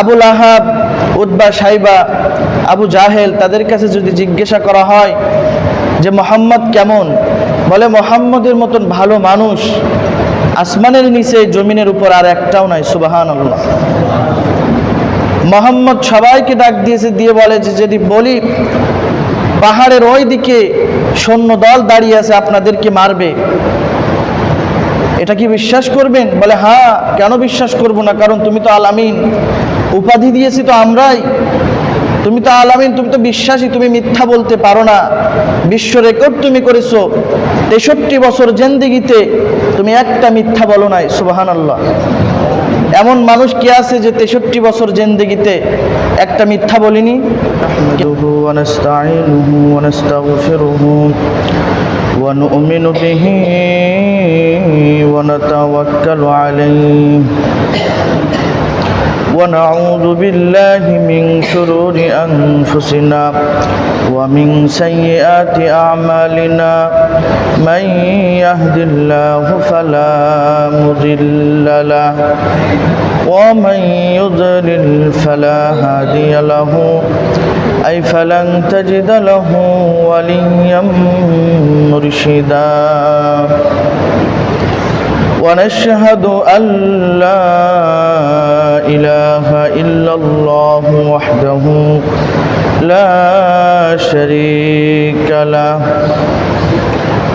আবুল আহাব উদ্বা সাইবা, আবু জাহেল তাদের কাছে যদি জিজ্ঞাসা করা হয় যে মোহাম্মদ কেমন? বলে, মোহাম্মদের মতন ভালো মানুষ আসমানের নিচে, জমিনের উপর আর একটাও নাই সুবাহান আল্লাহ মোহাম্মদ সবাইকে ডাক দিয়েছে, দিয়ে বলে যে, যদি বলি, পাহাড়ের ওই দিকে সৈন্য দল দাঁড়িয়ে আছে আপনাদেরকে মারবে? এটা কি বিশ্বাস করবেন? বলে হ্যাঁ কেন বিশ্বাস করব না? কারণ তুমি তো আলামিন উপাধি দিয়েছি তো আমরাই তুমি তো আলামিন তুমি তো বিশ্বাসী তুমি মিথ্যা বলতে পারো না বিশ্ব রেকর্ড তুমি করেছো তেষট্টি বছর জেন্দিগিতে তুমি একটা মিথ্যা বলো নাই সুবাহান আল্লাহ এমন মানুষ কি আছে যে তেষট্টি বছর জেন্দিগিতে একটা মিথ্যা বলিনি ونستعينه ونستغفره ونؤمن به ونتوكل عليه ونعوذ بالله من شرور أنفسنا ومن سيئات أعمالنا من يهد الله فلا مضل له ومن يضلل فلا هادي له أي فلن تجد له وليا مرشدا ونشهد أن لا إله إلا الله وحده لا شريك له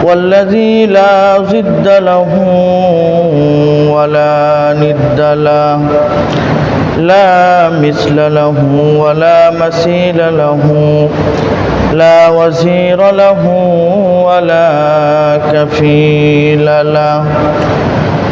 والذي لا ضد له ولا ند له لا مثل له ولا مثيل له لا وزير له ولا كفيل له.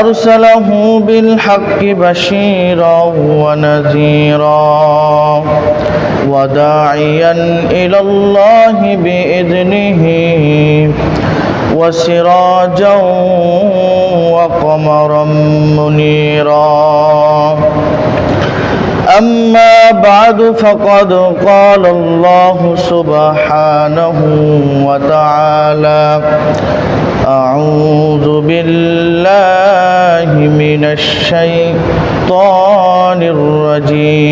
أرسله بالحق بشيرا ونذيرا وداعيا إلى الله بإذنه وسراجا وقمرا منيرا أما بعد فقد قال الله سبحانه وتعالى أعوذ بالله من الشيطان الرجيم.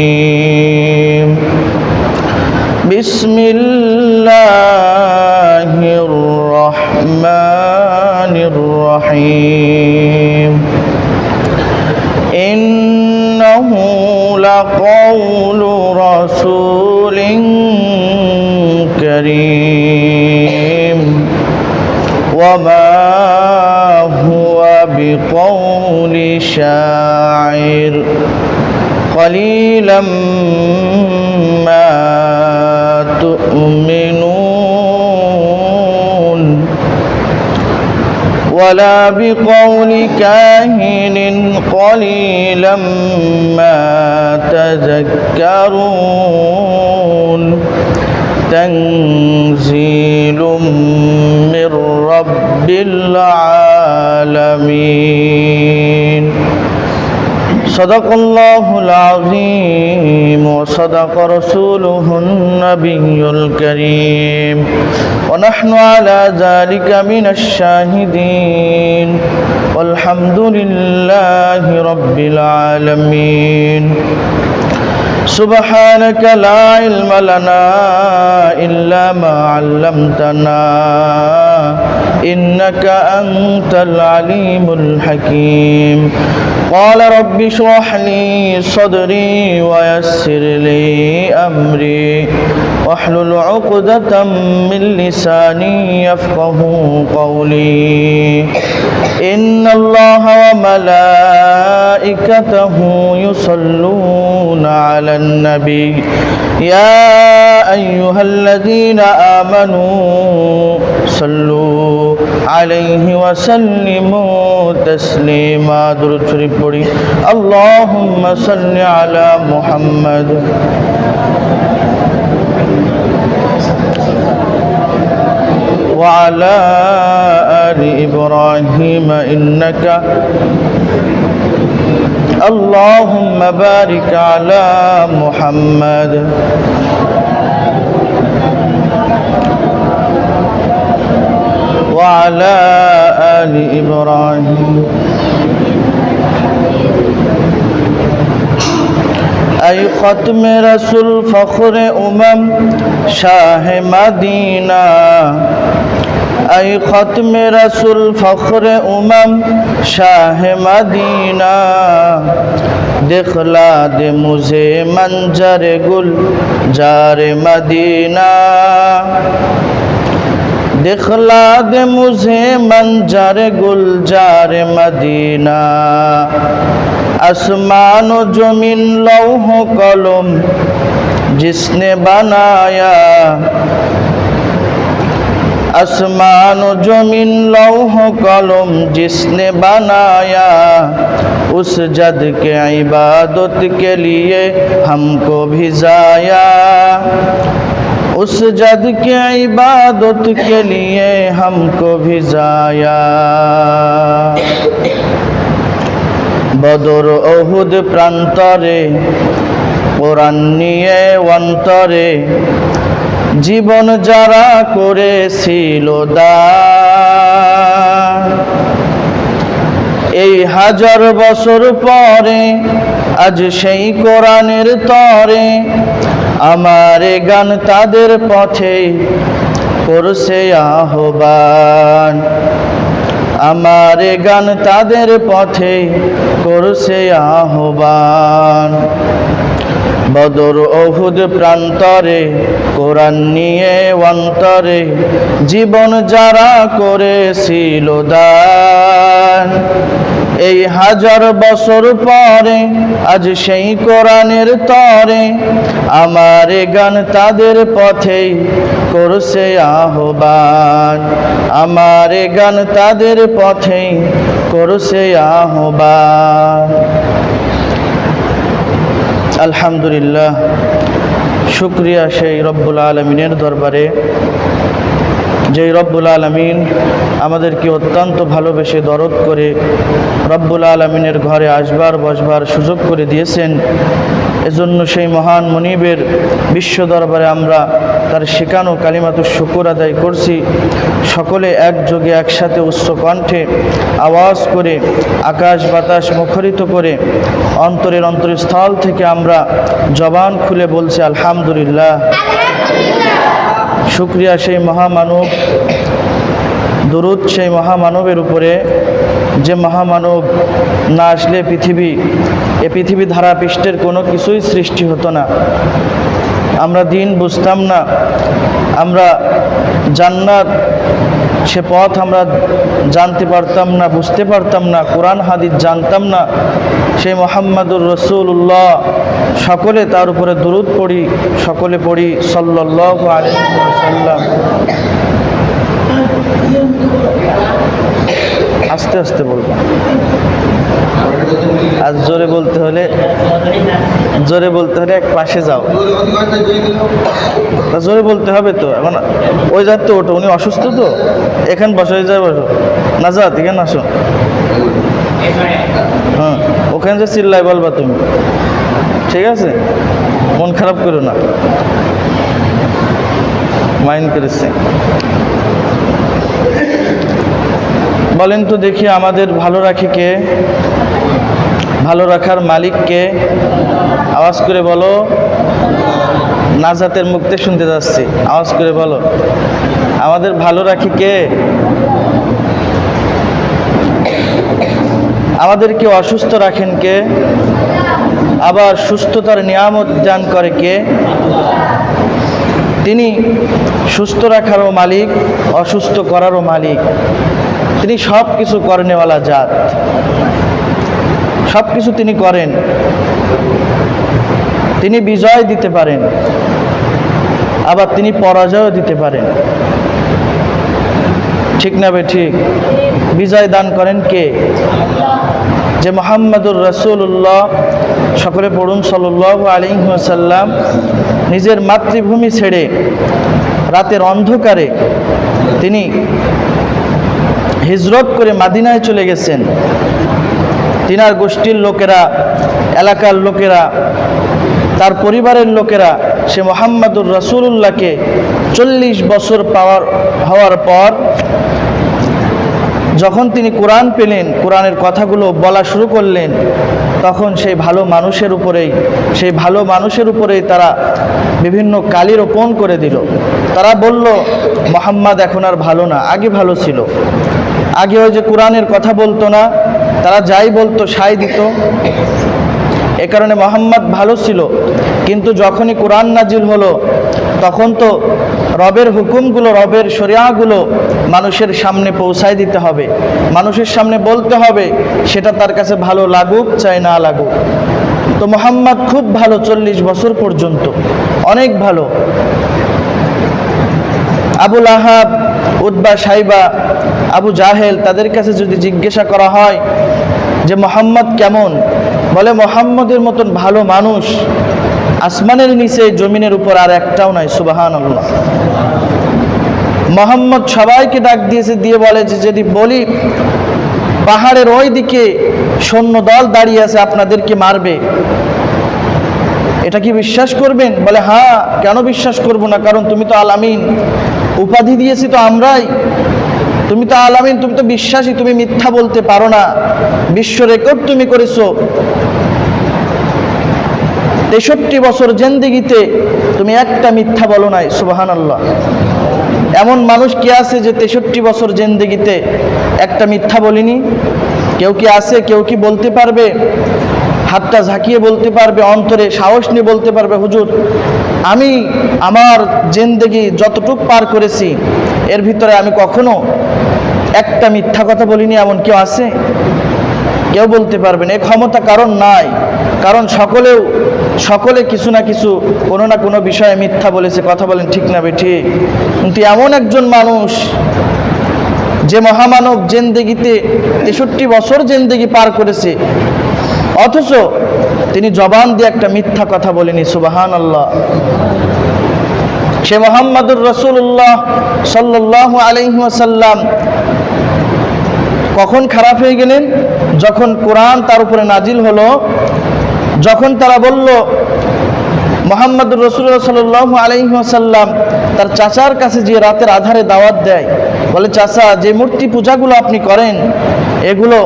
بسم الله الرحمن الرحيم. إنه لقول رسول كريم. وما هو بقول شاعر قليلا ما تؤمنون ولا بقول كاهن قليلا ما تذكرون تنزيل من رب العالمين صدق الله العظيم وصدق رسوله النبي الكريم ونحن على ذلك من الشاهدين والحمد لله رب العالمين سبحانك لا علم لنا إلا ما علمتنا إنك أنت العليم الحكيم. قال رب اشرح لي صدري ويسر لي أمري. واحلل عقدة من لساني يفقه قولي. إن الله وملائكته يصلون يصلون على النبي. يا أيها الذين آمنوا صلوا عليه وسلموا تسليما. درود شريف اللهم صل على محمد. وعلى آل إبراهيم إنك اللهم بارك على محمد. وعلى آل إبراهيم. أي ختم رسول فخر أمم شاه مدینہ. ای ختم رسول فخر امم شاہ مدینہ دکھلا دے مجھے منظر گل جار مدینہ دکھلا دے مجھے منظر گل جار مدینہ আসমান ও জমিন লৌহ কলম জিসনে বানায়া व जमीन लौह कलम जिसने बनाया उस जद के इबादत के लिए हमको भिजाया उस जद के इबादत के लिए हमको भिजाया বদর অহুদ প্রান্তরে কোরআন নিয়ে অন্তরে জীবন যারা করেছিল দান এই হাজার বছর পরে, আজ সেই কোরআনের তরে আমার গান তাদের পথে করছে আহ্বান। আমার গান তাদের পথে করছে আহ্বান। বদর অহুদ প্রান্তরে, কোরআন নিয়ে অন্তরে, জীবন যারা করেছিল দান। এই হাজার বছর পরে, আজ সেই কোরআনের তরে, আমার গান তাদের পথেই করছে আহ্বান। আমার গান তাদের পথেই করছে আহ্বান। আলহামদুলিল্লাহ, শুক্রিয়া সেই রব্বুল আলমিনের দরবারে, যেই রব্বুল আলমিন আমাদেরকে অত্যন্ত ভালোবেসে দরদ করে রব্বুল আলমিনের ঘরে আসবার, বসবার সুযোগ করে দিয়েছেন। এজন্য সেই মহান মনিবের বিশ্ব দরবারে আমরা তার শেখানো কালিমাতুর শুকুর আদায় করছি। সকলে একযোগে একসাথে উচ্চ কণ্ঠে আওয়াজ করে, আকাশ বাতাস মুখরিত করে, অন্তরের অন্তরস্থল থেকে আমরা জবান খুলে বলছি, আলহামদুলিল্লাহ। শুক্রিয়া সেই মহামানব, দরুদ সেই মহামানবের উপরে। যে মহামানব না আসলে পৃথিবী, এ পৃথিবী ধারা পৃষ্ঠের কোনো কিছুই সৃষ্টি হতো না। আমরা দিন বুঝতাম না। আমরা জান্নাত, সে পথ আমরা জানতে পারতাম না, বুঝতে পারতাম না, কোরআন, হাদিস জানতাম না। সেই মোহাম্মদুর রসুল্লাহ সকলে তার উপরে দরুদ পড়ি, সকলে পড়ি সাল্লাহ আলাইসাল্লাম আস্তে আস্তে বলব। আর জোরে বলতে হলে, জোরে বলতে হলে এক পাশে যাও। জোরে বলতে হবে তো, এখন ওই যার তো ওটো উনি অসুস্থ তো। এখান বসে ওই যায় বসো। না যাত এখানে আসো। হ্যাঁ ওখানে যে চিল্লাই বলবা তুমি। ঠিক আছে? মন খারাপ করো না। মাইন্ড করেছে। বলেন তো দেখি আমাদের ভালো রাখি কে? ভালো রাখার মালিককে আওয়াজ করে বলো। নাজাতের মুক্তি শুনতে যাচ্ছি। আওয়াজ করে বলো। আমাদের ভালো রাখি কে? আমাদেরকে অসুস্থ রাখেন কে? আবার সুস্থতার নিয়ামত দান করে কে? তিনি সুস্থ রাখারও মালিক, অসুস্থ করারও মালিক। তিনি সব কিছু করেনেওয়ালা জাত। সব কিছু তিনি করেন। তিনি বিজয় দিতে পারেন। আবার তিনি পরাজয়ও দিতে পারেন। ঠিক না বে ঠিক? বিজয় দান করেন কে? যে মোহাম্মদুর রসুল্লাহ সকলে পড়ুন সাল্লাহ আলিহাসাল্লাম নিজের মাতৃভূমি ছেড়ে রাতের অন্ধকারে তিনি হিজরত করে মাদিনায় চলে গেছেন। তিনার গোষ্ঠীর লোকেরা, এলাকার লোকেরা, তার পরিবারের লোকেরা, সে মোহাম্মদুর রসুল্লাহকে চল্লিশ বছর পাওয়ার, হওয়ার পর যখন তিনি কোরআন পেলেন, কোরআনের কথাগুলো বলা শুরু করলেন, তখন সেই ভালো মানুষের উপরেই, সেই ভালো মানুষের উপরেই তারা বিভিন্ন কালি রোপণ করে দিল। তারা বলল, মোহাম্মদ এখন আর ভালো না, আগে ভালো ছিল। আগে ওই যে কোরআনের কথা বলতো না, তারা যাই বলতো, সাই দিত। এ কারণে মোহাম্মদ ভালো ছিল। কিন্তু যখনই কোরআন নাজিল হলো, তখন তো রবের হুকুমগুলো, রবের শরিয়াগুলো মানুষের সামনে পৌঁছায় দিতে হবে। মানুষের সামনে বলতে হবে, সেটা তার কাছে ভালো লাগুক, চাই না লাগুক। তো মোহাম্মদ খুব ভালো, চল্লিশ বছর পর্যন্ত। অনেক ভালো। আবুল আহাব উদ্বা সাইবা, আবু জাহেল, তাদের কাছে যদি জিজ্ঞাসা করা হয় যে, মোহাম্মদ কেমন? বলে মোহাম্মদের মতন ভালো মানুষ আসমানের নিচে, জমিনের উপর আর একটাও নাই সুবাহান মোহাম্মদ সবাইকে ডাক দিয়েছে, দিয়ে বলে যে, যদি বলি, পাহাড়ের ওই দিকে সৈন্য দল দাঁড়িয়ে আছে আপনাদেরকে মারবে? এটা কি বিশ্বাস করবেন? বলে হ্যাঁ কেন বিশ্বাস করব না? কারণ তুমি তো আলামিন উপাধি দিয়েছি তো আমরাই। তুমি তো আলামিন, তুমি তো বিশ্বাসী, তুমি মিথ্যা বলতে পারো না। বিশ্ব রেকর্ড তুমি করেছ। তেষট্টি বছর জেন্দিগিতে তুমি একটা মিথ্যা বলো নাই সুবাহান আল্লাহ এমন মানুষ কি আছে যে তেষট্টি বছর জেন্দিগিতে একটা মিথ্যা বলিনি? কেউ কি আছে, কেউ কি বলতে পারবে? হাতটা ঝাঁকিয়ে বলতে পারবে, অন্তরে সাহস নিয়ে বলতে পারবে, হুজুর, আমি আমার জেন্দেগি যতটুক পার করেছি, এর ভিতরে আমি কখনো একটা মিথ্যা কথা বলিনি, এমন কেউ আছে? কেউ বলতে পারবেন না। এ ক্ষমতা কারণ নাই। কারণ সকলেও, সকলে কিছু না কিছু, কোনো না কোনো বিষয়ে মিথ্যা বলেছে, কথা বলেন, ঠিক না বে, ঠিক? কিন্তু এমন একজন মানুষ, যে মহামানব জেন্দেগিতে তেষট্টি বছর জেন্দেগি পার করেছে, অথচ তিনি জবান দিয়ে একটা মিথ্যা কথা বলেনি সুবাহান আল্লাহ সে মোহাম্মদুর রসুল্লাহ সাল্লাহ আলহিহাসাল্লাম কখন খারাপ হয়ে গেলেন? যখন কোরআন তার উপরে নাজিল হলো, যখন তারা বলল, মোহাম্মদুর রসুল্লাহ সাল্লাহ আলহিহাসাল্লাম তার চাচার কাছে যে রাতের আধারে দাওয়াত দেয়, বলে, চাচা, যে মূর্তি পূজাগুলো আপনি করেন, এগুলো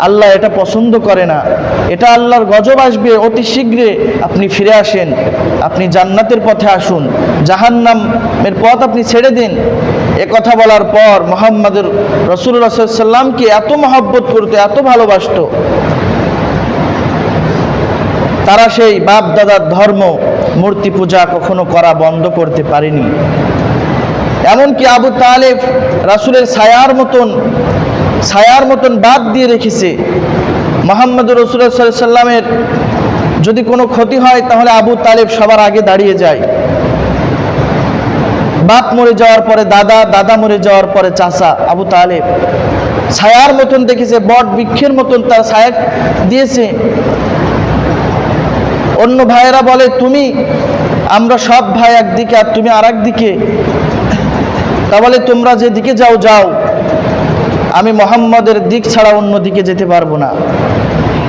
আল্লাহ এটা পছন্দ করে না। এটা আল্লাহর গজব আসবে, অতি শীঘ্রে আপনি ফিরে আসেন। আপনি জান্নাতের পথে আসুন। জাহান্নামের পথ আপনি ছেড়ে দিন। এ কথা বলার পর মোহাম্মদের রসুল্লাহ সাল্লামকে এত মহব্বত করতো, এত ভালোবাসতো। তারা সেই বাপ দাদার ধর্ম মূর্তি পূজা কখনো করা বন্ধ করতে পারেনি। এমনকি আবু তালেব রাসুলের ছায়ার মতন ছায়ার মতন বাদ দিয়ে রেখেছে। মোহাম্মদ রসুল্লাহ সাল্লামের যদি কোনো ক্ষতি হয়, তাহলে আবু তালেব সবার আগে দাঁড়িয়ে যায়। বাপ মরে যাওয়ার পরে দাদা দাদা মরে যাওয়ার পরে চাচা আবু তালেব। ছায়ার মতন দেখেছে, বট বৃক্ষের মতন তার ছায়া দিয়েছে। অন্য ভাইয়েরা বলে, তুমি, আমরা সব ভাই একদিকে আর তুমি আর দিকে। তা বলে, তোমরা যেদিকে যাও যাও। আমি মোহাম্মদের দিক ছাড়া অন্য দিকে যেতে পারব না।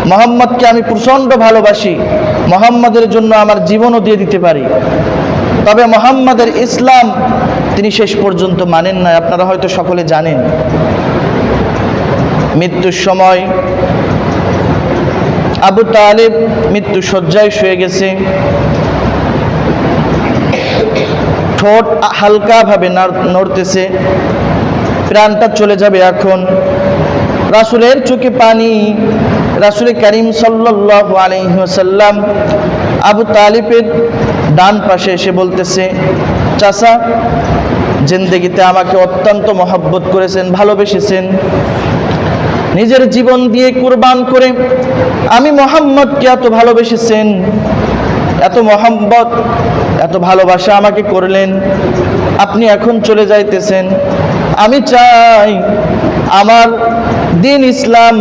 মোহাম্মদকে আমি প্রচণ্ড ভালোবাসি। মোহাম্মদের জন্য আমার জীবনও দিয়ে দিতে পারি। তবে মোহাম্মদের ইসলাম তিনি শেষ পর্যন্ত মানেন না আপনারা হয়তো সকলে জানেন। মৃত্যুর সময় আবু তালেব মৃত্যু শয্যায় শুয়ে গেছে। ঠোঁট হালকাভাবে নড়তেছে। প্রাণটা চলে যাবে এখন। রাসুলের চোখে পানি। রাসুল করিম সাল্লাহ আলহিহাসাল্লাম আবু তালিবের ডান পাশে এসে বলতেছে চাষা জিন্দেগিতে আমাকে অত্যন্ত মহব্বত করেছেন, ভালোবেসেছেন। নিজের জীবন দিয়ে কুরবান করে আমি মোহাম্মদকে এত ভালোবেসেছেন, এত মোহাম্মত এত ভালোবাসা আমাকে করলেন। আপনি এখন চলে যাইতেছেন। আমি চাই আমার দিন ইসলাম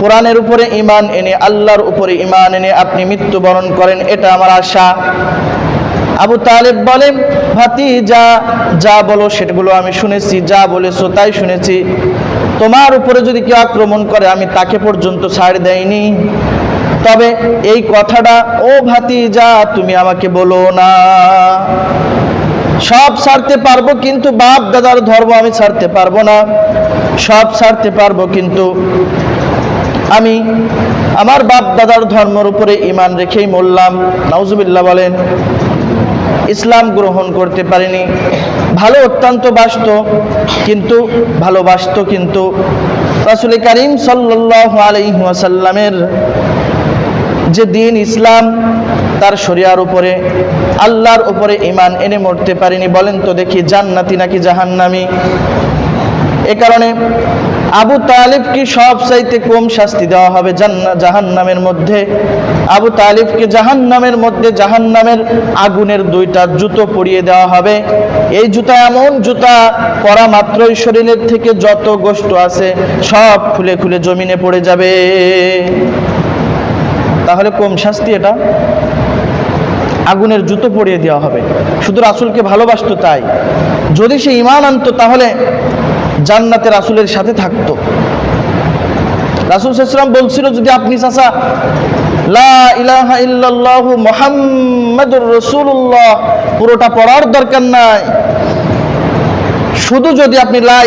কোরআনের উপরে ইমান এনে, আল্লাহর উপরে ইমান এনে আপনি মৃত্যুবরণ করেন, এটা আমার আশা। আবু তালেব বলে ভাতি যা যা বলো সেগুলো আমি শুনেছি, যা বলেছ তাই শুনেছি। তোমার উপরে যদি কেউ আক্রমণ করে, আমি তাকে পর্যন্ত ছাড় দেয়নি তবে এই কথাটা, ও ভাতি যা তুমি আমাকে বলো না। সব ছাড়তে পারব কিন্তু বাপ দাদার ধর্ম আমি ছাড়তে পারব না। সব ছাড়তে পারব কিন্তু আমি আমার বাপ দাদার ধর্মের উপরে ইমান রেখেই মরলাম। নাউজুবিল্লাহ বলেন ইসলাম গ্রহণ করতে পারিনি। ভালো অত্যন্ত বাসত কিন্তু ভালোবাসত কিন্তু রাসুল করিম সাল্লাহ আলহিহাসাল্লামের যে দিন ইসলাম, তার শরিয়ার উপরে, আল্লাহর উপরে ইমান এনে মরতে পারিনি। বলেন তো দেখি, জান্নাতি নাকি জাহান্নামি? এ কারণে আবু তালিবকে সব চাইতে কম শাস্তি দেওয়া হবে জান্না জাহান্নামের মধ্যে। আবু তালিবকে জাহান্নামের মধ্যে জাহান্নামের আগুনের দুইটা জুতো পরিয়ে দেওয়া হবে। এই জুতা এমন জুতা, পরা মাত্রই শরীরের থেকে যত গোষ্ঠ আছে, সব খুলে খুলে জমিনে পড়ে যাবে। তাহলে কম শাস্তি এটা। আগুনের জুতো পরিয়ে দেওয়া হবে। শুধু রাসুলকে ভালোবাসতো তাই। যদি সে ইমান আনতো তাহলে জান্নাতে রাসুলের সাথে থাকতো। রাসুল সাল্লাম বলছিল, যদি আপনি রাসূলুল্লাহ, পুরোটা পড়ার দরকার নাই। শুধু যদি আপনি লা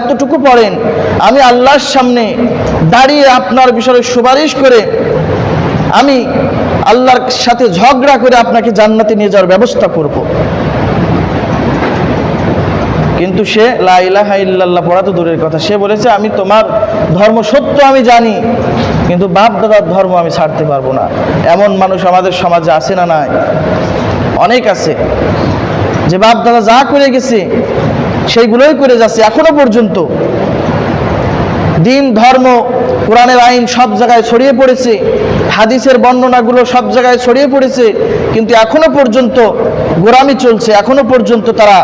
এতটুকু পড়েন, আমি আল্লাহর সামনে দাঁড়িয়ে আপনার বিষয়ে সুপারিশ করে, আমি আল্লাহর সাথে ঝগড়া করে আপনাকে জান্নাতে নিয়ে যাওয়ার ব্যবস্থা করব। কিন্তু সে লা ইলাহা ইল্লাল্লাহ পড়া তো দূরের কথা। সে বলেছে, আমি তোমার ধর্ম সত্য আমি জানি, কিন্তু বাপ দাদার ধর্ম আমি ছাড়তে পারব না। এমন মানুষ আমাদের সমাজে আছে না নাই? অনেক আছে। যে বাপ দাদা যা করে গেছে, সেইগুলোই করে যাচ্ছে এখনও পর্যন্ত। দিন, ধর্ম, কোরআনের আইন সব জায়গায় ছড়িয়ে পড়েছে। হাদিসের বর্ণনাগুলো সব জায়গায় ছড়িয়ে পড়েছে। কিন্তু এখনও পর্যন্ত গোরামি চলছে, এখনও পর্যন্ত তারা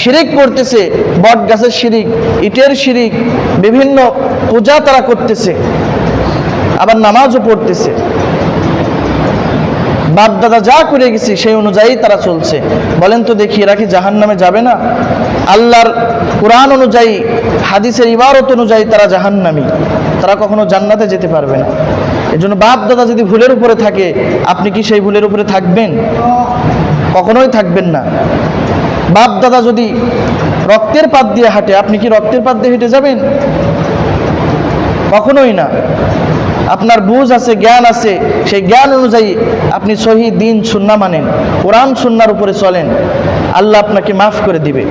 শিরিক করতেছে, বট গাছের শিরিক, ইটের শিরিক, বিভিন্ন পূজা তারা করতেছে, আবার নামাজও পড়তেছে। বাপ দাদা যা করে গেছি সেই অনুযায়ী তারা চলছে। বলেন তো দেখি, এরা কি জাহান নামে যাবে না? আল্লাহর কোরআন অনুযায়ী, হাদিসের ইবারত অনুযায়ী তারা জাহান্নামী। তারা কখনো জান্নাতে যেতে পারবে না। এজন্য বাপ দাদা যদি ভুলের উপরে থাকে, আপনি কি সেই ভুলের উপরে থাকবেন? কখনোই থাকবেন না। বাপ দাদা যদি রক্তের পাত দিয়ে হাঁটে, আপনি কি রক্তের পাত দিয়ে হেঁটে যাবেন? কখনোই না। আপনার বুঝ আছে, জ্ঞান আছে, সেই জ্ঞান অনুযায়ী আপনি সহি দিন, সুন্না মানেন, কোরআন, সুন্নার উপরে চলেন। আল্লাহ আপনাকে মাফ করে দিবে।